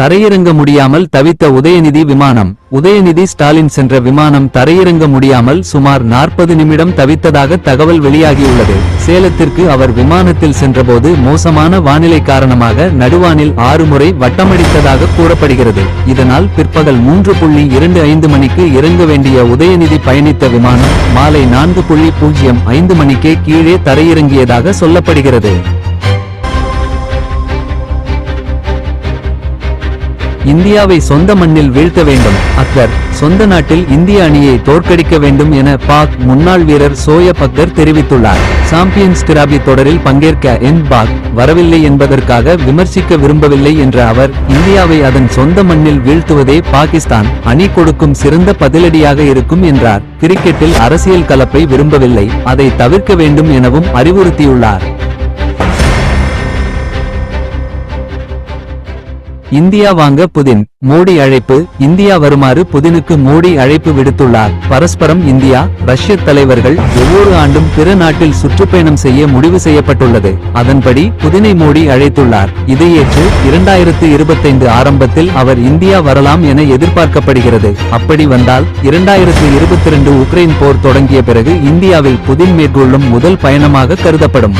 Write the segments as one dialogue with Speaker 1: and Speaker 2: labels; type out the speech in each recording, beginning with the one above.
Speaker 1: தரையிறங்க முடியாமல் தவித்த உதயநிதி விமானம். உதயநிதி ஸ்டாலின் சென்ற விமானம் தரையிறங்க முடியாமல் சுமார் நாற்பது நிமிடம் தவித்ததாக தகவல் வெளியாகியுள்ளது. சேலத்திற்கு அவர் விமானத்தில் சென்றபோது மோசமான வானிலை காரணமாக நடுவானில் ஆறு முறை வட்டமடித்ததாக கூறப்படுகிறது. இதனால் பிற்பகல் மூன்று புள்ளி இரண்டு ஐந்து மணிக்கு இறங்க வேண்டிய உதயநிதி பயணித்த விமானம் மாலை நான்கு புள்ளி பூஜ்ஜியம் ஐந்து மணிக்கே கீழே தரையிறங்கியதாக சொல்லப்படுகிறது. இந்தியாவை சொந்த மண்ணில் வீழ்த்த வேண்டும். அக்தர் சொந்த நாட்டில் இந்திய அணியை தோற்கடிக்க வேண்டும் என பாக் முன்னாள் வீரர் சோயப் அக்தர் தெரிவித்துள்ளார். சாம்பியன்ஸ் டிராபி தொடரில் பங்கேற்க என் பாக் வரவில்லை என்பதற்காக விமர்சிக்க விரும்பவில்லை என்ற அவர் இந்தியாவை அதன் சொந்த மண்ணில் வீழ்த்துவதே பாகிஸ்தான் அணி கொடுக்கும் சிறந்த பதிலடியாக இருக்கும் என்றார். கிரிக்கெட்டில் அரசியல் கலப்பை விரும்பவில்லை அதை தவிர்க்க வேண்டும் எனவும் அறிவுறுத்தியுள்ளார். இந்தியா வாங்க புதின் மோடி அழைப்பு இந்தியா வருமாறு புதினுக்கு மோடி அழைப்பு விடுத்துள்ளார். பரஸ்பரம் இந்தியா ரஷ்ய தலைவர்கள் ஒவ்வொரு ஆண்டும் பிற நாட்டில் சுற்றுப்பயணம் செய்ய முடிவு செய்யப்பட்டுள்ளது. அதன்படி புதினை மோடி அழைத்துள்ளார். இதை ஏற்று இரண்டாயிரத்து இருபத்தைந்து ஆரம்பத்தில் அவர் இந்தியா வரலாம் என எதிர்பார்க்கப்படுகிறது. அப்படி வந்தால் இரண்டாயிரத்து இருபத்தி ரெண்டு உக்ரைன் போர் தொடங்கிய பிறகு இந்தியாவில் புதின் மேற்கொள்ளும் முதல் பயணமாக கருதப்படும்.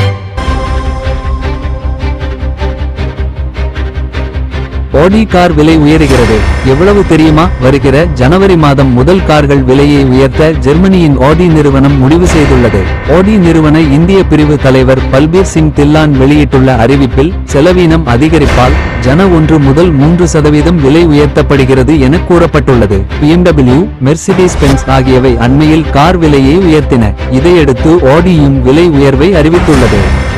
Speaker 1: ஆடி கார் விலை உயருகிறது. எவ்வளவு தெரியுமா? வருகிற ஜனவரி மாதம் முதல் கார்கள் விலையை உயர்த்த ஜெர்மனியின் ஆடி நிறுவனம் முடிவு செய்துள்ளது. ஆடி நிறுவன இந்திய பிரிவு தலைவர் பல்பீர் சிங் தில்லான் வெளியிட்டுள்ள அறிவிப்பில் செலவீனம் அதிகரிப்பால் ஜன ஒன்று முதல் மூன்று சதவீதம் விலை உயர்த்தப்படுகிறது என கூறப்பட்டுள்ளது. பிஎம்டபிள்யூ மெர்சிடிஸ் பென்ஸ் ஆகியவை அண்மையில் கார் விலையை உயர்த்தின. இதையடுத்து ஆடியும் விலை உயர்வை அறிவித்துள்ளது.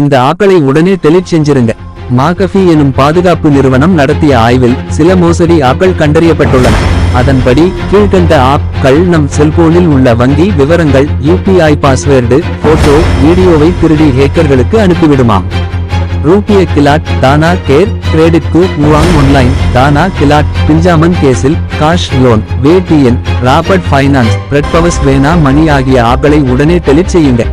Speaker 1: இந்த ஆக்களை உடனே டெலிட் செஞ்சிருங்க. மாகஃபி எனும் பாதுகாப்பு நிறுவனம் நடத்திய ஆய்வில் சில மோசடி ஆக்கள் கண்டறியப்பட்டுள்ளன. அதன்படி கீழ்கண்ட ஆப்கள் நம் செல்போனில் உள்ள வங்கி விவரங்கள் யூபிஐ பாஸ்வேர்டு போட்டோ வீடியோவை திருடி ஹேக்கர்களுக்கு அனுப்பிவிடுமாம். ரூபிய கிலாட் தானா கேர் கிரெடிட் கு முவாங் ஒன்லைன் தானா கிலாட் பிஞ்சாமன் கேஸில் காஷ் லோன் வேடிஎன் ராபர்ட் ஃபைனான்ஸ் பிரெட் பவர்ஸ் வேனா மணி ஆகிய ஆப்களை உடனே டெலிட் செய்யுங்க.